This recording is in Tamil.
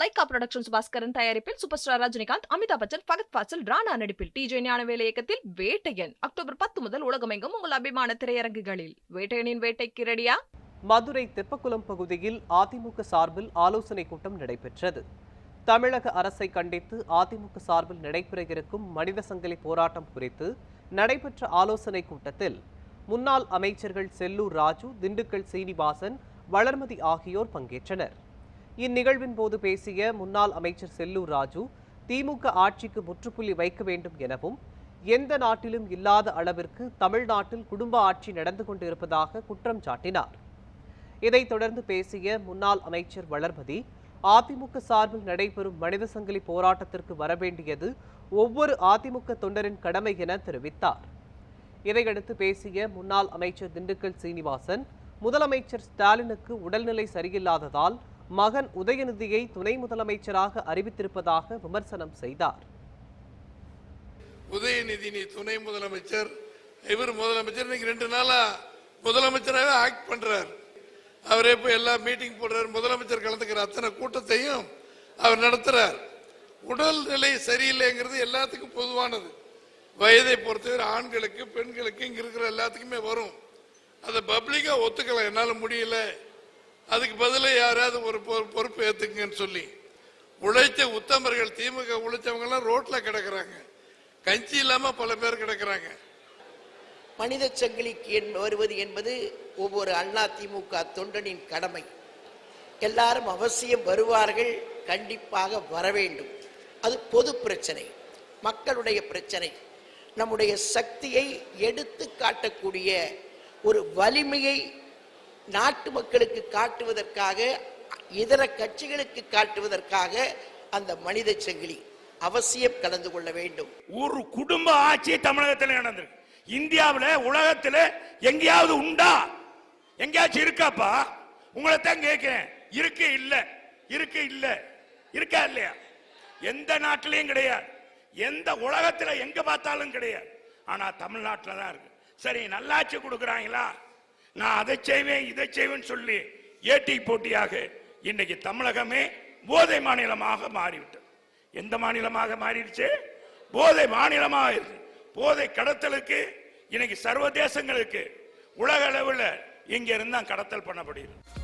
லைகா ப்ரொடக்ஷன்ஸ் பாஸ்கரன் தயாரிப்பில் சூப்பர் ஸ்டார் ரஜினிகாந்த் அமிதாப் பச்சன் பகத் பாசல் ராணா நடிப்பில் டிஜே ஞானவேல இயக்கத்தில் வேட்டையன். அக்டோபர் பத்து முதல் உலகமெங்கும் உங்கள் அபிமான திரையரங்குகளில். வேட்டையனின் வேட்டைக்கு ரெடியா மதுரை தெப்பக்குளம் பகுதியில் அதிமுக சார்பில் ஆலோசனை கூட்டம் நடைபெற்றது. தமிழக அரசை கண்டித்து அதிமுக சார்பில் நடைபெற இருக்கும் மனித சங்கிலி போராட்டம் குறித்து நடைபெற்ற ஆலோசனை கூட்டத்தில் முன்னாள் அமைச்சர்கள் செல்லூர் ராஜு திண்டுக்கல் சீனிவாசன் வளர்மதி ஆகியோர் பங்கேற்றனர். இந்நிகழ்வின் போது பேசிய முன்னாள் அமைச்சர் செல்லூர் ராஜு திமுக ஆட்சிக்கு முற்றுப்புள்ளி வைக்க வேண்டும் எனவும் எந்த நாட்டிலும் இல்லாத அளவிற்கு தமிழ்நாட்டில் குடும்ப ஆட்சி நடந்து கொண்டிருப்பதாக குற்றம் சாட்டினார். இதைத் தொடர்ந்து பேசிய முன்னாள் அமைச்சர் வளர்மதி அதிமுக சார்பில் நடைபெறும் மனித சங்கிலி போராட்டத்திற்கு வரவேண்டியது ஒவ்வொரு அதிமுக தொண்டரின் கடமை என தெரிவித்தார். இதையடுத்து பேசிய முன்னாள் அமைச்சர் திண்டுக்கல் சீனிவாசன் முதலமைச்சர் ஸ்டாலினுக்கு உடல்நிலை சரியில்லாததால் மகன் உதயநிதியை துணை முதலமைச்சராக அறிவித்திருப்பதாக விமர்சனம் செய்தார். உதயநிதி நீ துணை முதலமைச்சர் இவர் முதலமைச்சர் இன்னைக்கு ரெண்டு நாளா முதலமைச்சராகவே ஆக்ட் பண்றார். அவரே போய் எல்லா மீட்டிங் போடுறார் முதலமைச்சர் கலந்துக்கிற அத்தனை கூட்டத்தையும் அவர் நடத்துறார். உடல்நிலை சரியில்லைங்கிறது எல்லாத்துக்கும் பொதுவானது. வயதை பொறுத்தவரை ஆண்களுக்கு பெண்களுக்கு இங்க இருக்கிற எல்லாத்துக்குமே வரும். அதை பப்ளிக்கா ஒத்துக்கலாம் என்னால முடியல. அதுக்கு பதிலாக யாராவது ஒரு பொ- பொறுப்பு ஏத்துக்குங்கன்னு சொல்லி உழைத்த உத்தமர்கள் திமுக உழைச்சவங்க எல்லாம் ரோட்ல கிடக்குறாங்க. கஞ்சி இல்லாம பல பேர் கிடக்குறாங்க. மனித சங்கிலிக்கு என் வருவது என்பது ஒவ்வொரு அண்ணா திமுக தொண்டனின் கடமை. எல்லாரும் அவசியம் வருவார்கள் கண்டிப்பாக வர வேண்டும். அது பொது பிரச்சனை மக்களுடைய பிரச்சனை. நம்முடைய சக்தியை எடுத்து காட்டக்கூடிய ஒரு வலிமையை நாட்டு மக்களுக்கு காட்டுவதற்காக இதர கட்சிகளுக்கு காட்டுவதற்காக அந்த மனித சங்கிலி அவசியம் கலந்து கொள்ள வேண்டும். ஒரு குடும்ப ஆட்சி தமிழகத்தில் நடந்திருக்கு. இந்தியாவில் உலகத்தில் எங்கேயாவது உண்டா? எங்கேயாச்சும் இருக்காப்பா? உங்களை தான் கேட்கிறேன். இருக்கு இல்ல. இருக்கு இல்ல. இருக்கா இல்லையா? எந்த நாட்டிலையும் கிடையாது. எந்த உலகத்தில் எங்க பார்த்தாலும் கிடையாது. ஆனா தமிழ்நாட்டில் தான் இருக்கு. சரி நல்லாட்சி கொடுக்குறாங்களா? நான் அதை செய்வேன் இதை செய்வேன்னு சொல்லி ஏட்டி போட்டியாக இன்னைக்கு தமிழகமே போதை மாநிலமாக மாறிவிட்டது. எந்த மாநிலமாக மாறிடுச்சு? போதை மாநிலமாக இருக்கு போதை கடத்தலுக்கு இன்னைக்கு சர்வதேசங்களுக்கு உலக அளவில் இங்க இருந்தா கடத்தல் பண்ணப்படுகிறது.